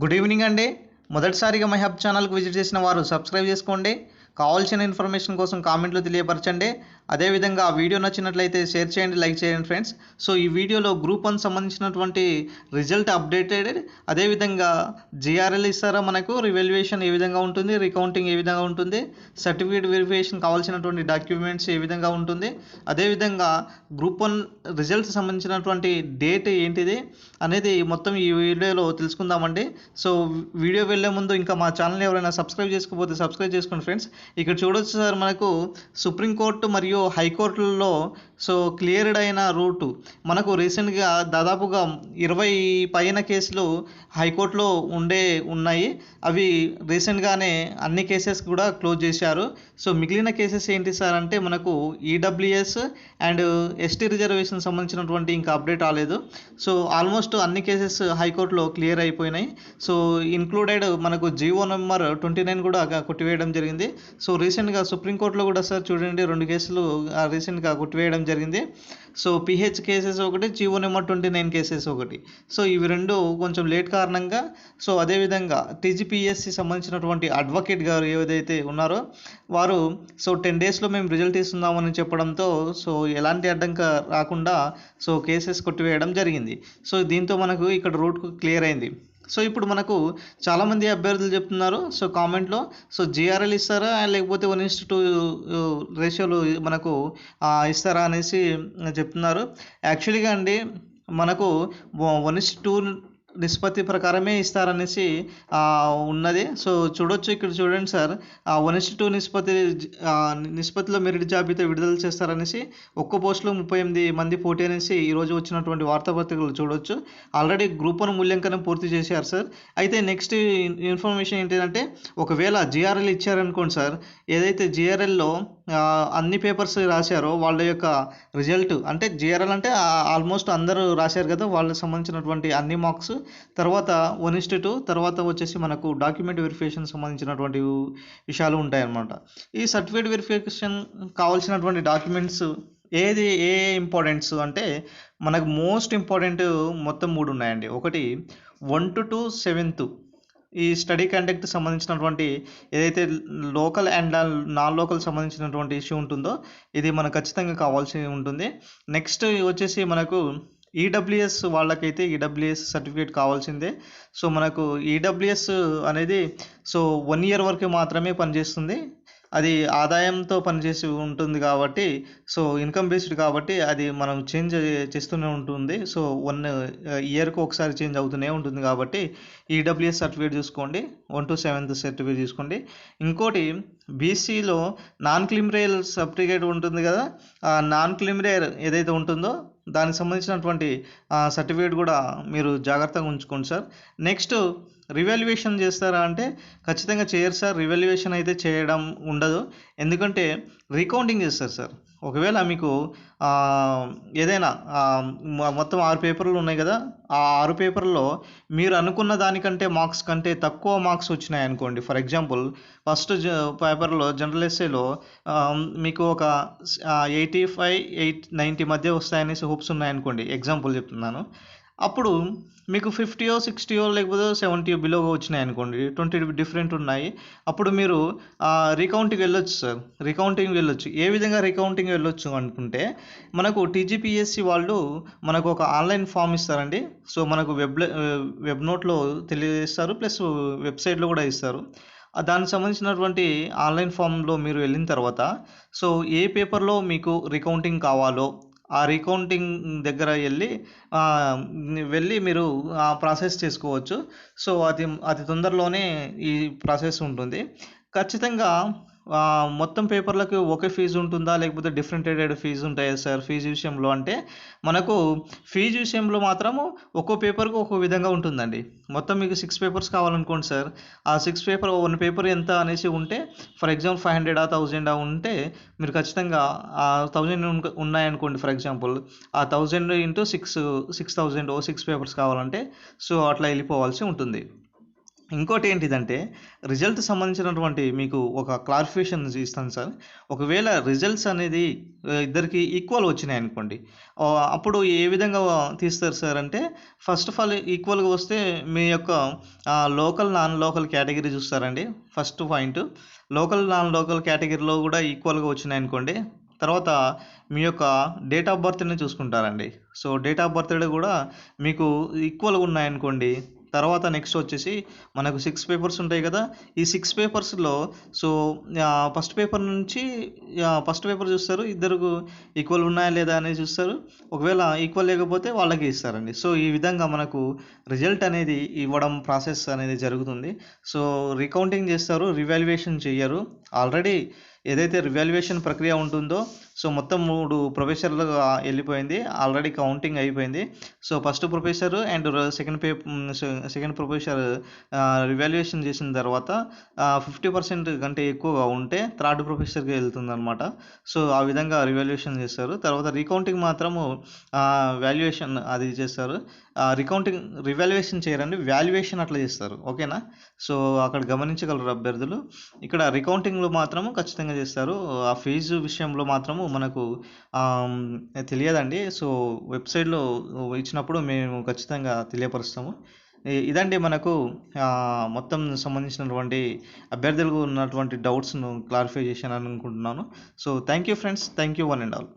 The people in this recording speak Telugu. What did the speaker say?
గుడ్ ఈవినింగ్ అండి. మొదటిసారిగా మై హబ్ ఛానల్కి విజిట్ చేసిన వారు సబ్స్క్రైబ్ చేసుకోండి. కావాల్సిన ఇన్ఫర్మేషన్ కోసం కామెంట్లో తెలియపరచండి. అదేవిధంగా ఆ వీడియో నచ్చినట్లయితే షేర్ చేయండి లైక్ చేయండి ఫ్రెండ్స్. సో ఈ వీడియోలో గ్రూప్ వన్ సంబంధించినటువంటి రిజల్ట్ అప్డేటెడ్ అదేవిధంగా జిఆర్ఎల్ ఇస్తారా మనకు? రివల్యుయేషన్ ఏ విధంగా ఉంటుంది? రికౌంటింగ్ ఏ విధంగా ఉంటుంది? సర్టిఫికేట్ వెరిఫికేషన్ కావాల్సినటువంటి డాక్యుమెంట్స్ ఏ విధంగా ఉంటుంది? అదేవిధంగా గ్రూప్ వన్ రిజల్ట్ సంబంధించినటువంటి డేట్ ఏంటిది అనేది మొత్తం ఈ వీడియోలో తెలుసుకుందామండి. సో వీడియో వెళ్ళే ముందు ఇంకా మా ఛానల్ ఎవరైనా సబ్స్క్రైబ్ చేసుకోకపోతే సబ్స్క్రైబ్ చేసుకోండి ఫ్రెండ్స్. ఇక్కడ చూడొచ్చు సార్ మనకు సుప్రీంకోర్టు మరియు హైకోర్టులలో సో క్లియర్డ్ అయిన రూటు. మనకు రీసెంట్గా దాదాపుగా ఇరవై పైన కేసులు హైకోర్టులో ఉండే ఉన్నాయి. అవి రీసెంట్గానే అన్ని కేసెస్ కూడా క్లోజ్ చేశారు. సో మిగిలిన కేసెస్ ఏంటి సార్ అంటే మనకు ఈడబ్ల్యూఎస్ అండ్ ఎస్టీ రిజర్వేషన్ సంబంధించినటువంటి ఇంకా అప్డేట్ రాలేదు. సో ఆల్మోస్ట్ అన్ని కేసెస్ హైకోర్టులో క్లియర్ అయిపోయినాయి. సో ఇన్క్లూడెడ్ మనకు జీవో నెంబర్ ట్వంటీ నైన్ కూడా కొట్టివేయడం జరిగింది. సో రీసెంట్గా సుప్రీంకోర్టులో కూడా సార్ చూడండి రెండు కేసులు రీసెంట్గా కొట్టివేయడం జరిగింది. సో పిహెచ్ కేసెస్ ఒకటి GO number twenty nine cases ఒకటి. సో ఇవి రెండు కొంచెం లేట్ కారణంగా సో అదేవిధంగా టీజీపీఎస్సి సంబంధించినటువంటి అడ్వకేట్ గారు ఏదైతే ఉన్నారో వారు సో టెన్ డేస్లో మేము రిజల్ట్ ఇస్తున్నామని చెప్పడంతో సో ఎలాంటి అడ్డంక రాకుండా సో కేసెస్ కొట్టివేయడం జరిగింది. సో దీంతో మనకు ఇక్కడ రూట్ క్లియర్ అయింది. సో ఇప్పుడు మనకు చాలామంది అభ్యర్థులు చెప్తున్నారు. సో కామెంట్లో సో జిఆర్ఎల్ ఇస్తారా? లేకపోతే వన్ ఇస్ టూ రేషియోలు మనకు ఇస్తారా అనేసి చెప్తున్నారు. యాక్చువల్గా అండి మనకు వన్ ఇస్ టూ నిష్పత్తి ప్రకారమే ఇస్తారనేసి ఉన్నది. సో చూడొచ్చు ఇక్కడ చూడండి సార్. వన్ ఇస్ టూ నిష్పత్తి నిష్పత్తిలో మెరిట్ జాబితా విడుదల చేస్తారనేసి ఒక్క పోస్టులో ముప్పై ఎనిమిది మంది పోటీ అనేసి ఈరోజు వచ్చినటువంటి వార్తాపత్రికలు చూడొచ్చు. ఆల్రెడీ గ్రూప్ వన్ మూల్యాంకనం పూర్తి చేశారు సార్. అయితే నెక్స్ట్ ఇన్ఫర్మేషన్ ఏంటంటే ఒకవేళ జిఆర్ఎల్ ఇచ్చారనుకోండి సార్ ఏదైతే జిఆర్ఎల్లో అన్ని పేపర్స్ రాశారో. వాళ్ళ యొక్క రిజల్ట్ అంటే జిఆర్ఎల్ అంటే ఆల్మోస్ట్ అందరూ రాశారు కదా వాళ్ళకి సంబంధించినటువంటి అన్ని మార్క్స్. తర్వాత వన్ ఇస్ట్ టూ తర్వాత వచ్చేసి మనకు డాక్యుమెంట్ వెరిఫికేషన్ సంబంధించినటువంటి విషయాలు ఉంటాయన్నమాట. ఈ సర్టిఫికేట్ వెరిఫికేషన్ కావాల్సినటువంటి డాక్యుమెంట్స్ ఏది ఏ ఇంపార్టెంట్స్ అంటే మనకు మోస్ట్ ఇంపార్టెంట్ మొత్తం మూడు ఉన్నాయండి. ఒకటి వన్ టు టూ సెవెంత్. ఈ స్టడీ కండక్ట్ సంబంధించినటువంటి ఏదైతే లోకల్ అండ్ నాన్ లోకల్ సంబంధించినటువంటి ఇష్యూ ఉంటుందో ఇది మనకు ఖచ్చితంగా కావాల్సి ఉంటుంది. నెక్స్ట్ వచ్చేసి మనకు ఈడబ్ల్యూఎస్ వాళ్ళకైతే ఈడబ్ల్యూఎస్ సర్టిఫికేట్ కావాల్సిందే. సో మనకు ఈడబ్ల్యూఎస్ అనేది సో వన్ ఇయర్ వరకు మాత్రమే పనిచేస్తుంది. అది ఆదాయంతో పనిచేసి ఉంటుంది కాబట్టి సో ఇన్కమ్ బేస్డ్ కాబట్టి అది మనం చేంజ్ చేస్తూనే ఉంటుంది. సో వన్ ఇయర్కి ఒకసారి చేంజ్ అవుతూనే ఉంటుంది కాబట్టి ఈడబ్ల్యూఎస్ సర్టిఫికేట్ చూసుకోండి వన్ టు సెవెంత్ సర్టిఫికేట్ చూసుకోండి. ఇంకోటి బీసీలో నాన్ క్లిమరేల్ సర్టిఫికేట్ ఉంటుంది కదా ఆ నాన్ క్లిమరేర్ ఏదైతే ఉంటుందో దానికి సంబంధించినటువంటి సర్టిఫికేట్ కూడా మీరు జాగ్రత్తగా ఉంచుకోండి సార్. నెక్స్ట్ రివాల్యుయేషన్ చేస్తారా అంటే ఖచ్చితంగా చేయరు సార్. రివాల్యుయేషన్ అయితే చేయడం ఉండదు. ఎందుకంటే రీకౌంటింగ్ చేస్తారు సార్. ఒకవేళ మీకు ఏదైనా మొత్తం ఆరు పేపర్లు ఉన్నాయి కదా ఆ ఆరు పేపర్లో మీరు అనుకున్న దానికంటే మార్క్స్ కంటే తక్కువ మార్క్స్ వచ్చినాయి అనుకోండి. ఫర్ ఎగ్జాంపుల్ ఫస్ట్ జ పేపర్లో జనరల్ ఎస్ఏలో మీకు ఒక ఎయిటీ ఫైవ్ ఎయిట్ నైంటీ మధ్య వస్తాయనేసి హోప్స్ ఉన్నాయనుకోండి ఎగ్జాంపుల్ చెప్తున్నాను. అప్పుడు మీకు ఫిఫ్టీయో సిక్స్టీయో లేకపోతే సెవెంటీయో బిలో వచ్చినాయి అనుకోండి. ట్వంటీ డిఫరెంట్ ఉన్నాయి. అప్పుడు మీరు రీకౌంటింగ్ వెళ్ళొచ్చు సార్ రీకౌంటింగ్ వెళ్ళొచ్చు. ఏ విధంగా రీకౌంటింగ్ వెళ్ళొచ్చు అనుకుంటే మనకు టీజీపీఎస్సి వాళ్ళు మనకు ఒక ఆన్లైన్ ఫామ్ ఇస్తారండి. సో మనకు వెబ్ వెబ్ నోట్లో తెలియజేస్తారు ప్లస్ వెబ్సైట్లో కూడా ఇస్తారు. దానికి సంబంధించినటువంటి ఆన్లైన్ ఫామ్లో మీరు వెళ్ళిన తర్వాత సో ఏ పేపర్లో మీకు రికౌంటింగ్ కావాలో ఆ రీకౌంటింగ్ దగ్గర వెళ్ళి వెళ్ళి మీరు ఆ ప్రాసెస్ చేసుకోవచ్చు. సో అది అతి తొందరలోనే ఈ ప్రాసెస్ ఉంటుంది. ఖచ్చితంగా మొత్తం పేపర్లకు ఒకే ఫీజు ఉంటుందా? లేకపోతే డిఫరెంటెడ్ ఫీజు ఉంటాయా సార్? ఫీజు విషయంలో అంటే మనకు ఫీజు విషయంలో మాత్రము ఒక్కో పేపర్కు ఒక్కో విధంగా ఉంటుందండి. మొత్తం మీకు సిక్స్ పేపర్స్ కావాలనుకోండి సార్. ఆ సిక్స్ పేపర్ వన్ పేపర్ ఎంత అనేసి ఉంటే ఫర్ ఎగ్జాంపుల్ ఫైవ్ హండ్రెడా థౌజండా ఉంటే మీరు ఖచ్చితంగా ఆ థౌజండ్ ఉన్నాయనుకోండి ఫర్ ఎగ్జాంపుల్ ఆ thousand into six six thousand ఓ సిక్స్ పేపర్స్ కావాలంటే సో అట్లా వెళ్ళిపోవాల్సి ఉంటుంది. ఇంకోటి ఏంటిదంటే రిజల్ట్ సంబంధించినటువంటి మీకు ఒక క్లారిఫికేషన్ ఇస్తాను సార్. ఒకవేళ రిజల్ట్స్ అనేది ఇద్దరికి ఈక్వల్ వచ్చినాయి అనుకోండి అప్పుడు ఏ విధంగా తీస్తారు సార్ అంటే ఫస్ట్ ఆఫ్ ఆల్ ఈక్వల్గా వస్తే మీ యొక్క లోకల్ నాన్ లోకల్ కేటగిరీ చూస్తారండి first point. Local non local కేటగిరీలో కూడా ఈక్వల్గా వచ్చినాయి అనుకోండి తర్వాత మీ యొక్క డేట్ ఆఫ్ బర్త్ని చూసుకుంటారండి. సో డేట్ ఆఫ్ బర్త్డే కూడా మీకు ఈక్వల్గా ఉన్నాయనుకోండి తర్వాత నెక్స్ట్ వచ్చేసి మనకు సిక్స్ పేపర్స్ ఉంటాయి కదా ఈ సిక్స్ పేపర్స్లో సో ఫస్ట్ పేపర్ నుంచి ఫస్ట్ పేపర్ చూస్తారు ఇద్దరు ఈక్వల్ ఉన్నాయా లేదా అనేది చూస్తారు. ఒకవేళ ఈక్వల్ లేకపోతే వాళ్ళకి ఇస్తారండి. సో ఈ విధంగా మనకు రిజల్ట్ అనేది ఇవ్వడం ప్రాసెస్ అనేది జరుగుతుంది. సో రికౌంటింగ్ చేస్తారు రివాల్యుయేషన్ చేయరు ఆల్రెడీ ఏదైతే రివాల్యుయేషన్ ప్రక్రియ ఉంటుందో సో మొత్తం మూడు ప్రొఫెసర్లుగా వెళ్ళిపోయింది. ఆల్రెడీ కౌంటింగ్ అయిపోయింది. So first professor and second pay second professor revaluation చేసిన తర్వాత ఫిఫ్టీ పర్సెంట్ కంటే ఎక్కువగా ఉంటే థర్డ్ ప్రొఫెసర్కి వెళ్తుంది అనమాట సో ఆ విధంగా రివాల్యుయేషన్ చేస్తారు. తర్వాత రీకౌంటింగ్ మాత్రము వాల్యుయేషన్ అది చేస్తారు. రికౌంటింగ్ రివాల్యుయేషన్ చేయరండి. వాల్యుయేషన్ అట్లా చేస్తారు. ఓకేనా? సో అక్కడ గమనించగలరు అభ్యర్థులు. ఇక్కడ రికౌంటింగ్లో మాత్రము ఖచ్చితంగా చేస్తారు. ఆ ఫీజు విషయంలో మాత్రము మనకు తెలియదండి. సో వెబ్సైట్లో ఇచ్చినప్పుడు మేము ఖచ్చితంగా తెలియపరుస్తాము. ఇదండి మనకు మొత్తం సంబంధించినటువంటి అభ్యర్థులకు ఉన్నటువంటి డౌట్స్ను క్లారిఫై చేశాను అనుకుంటున్నాను so thank you friends. Thank you one and all.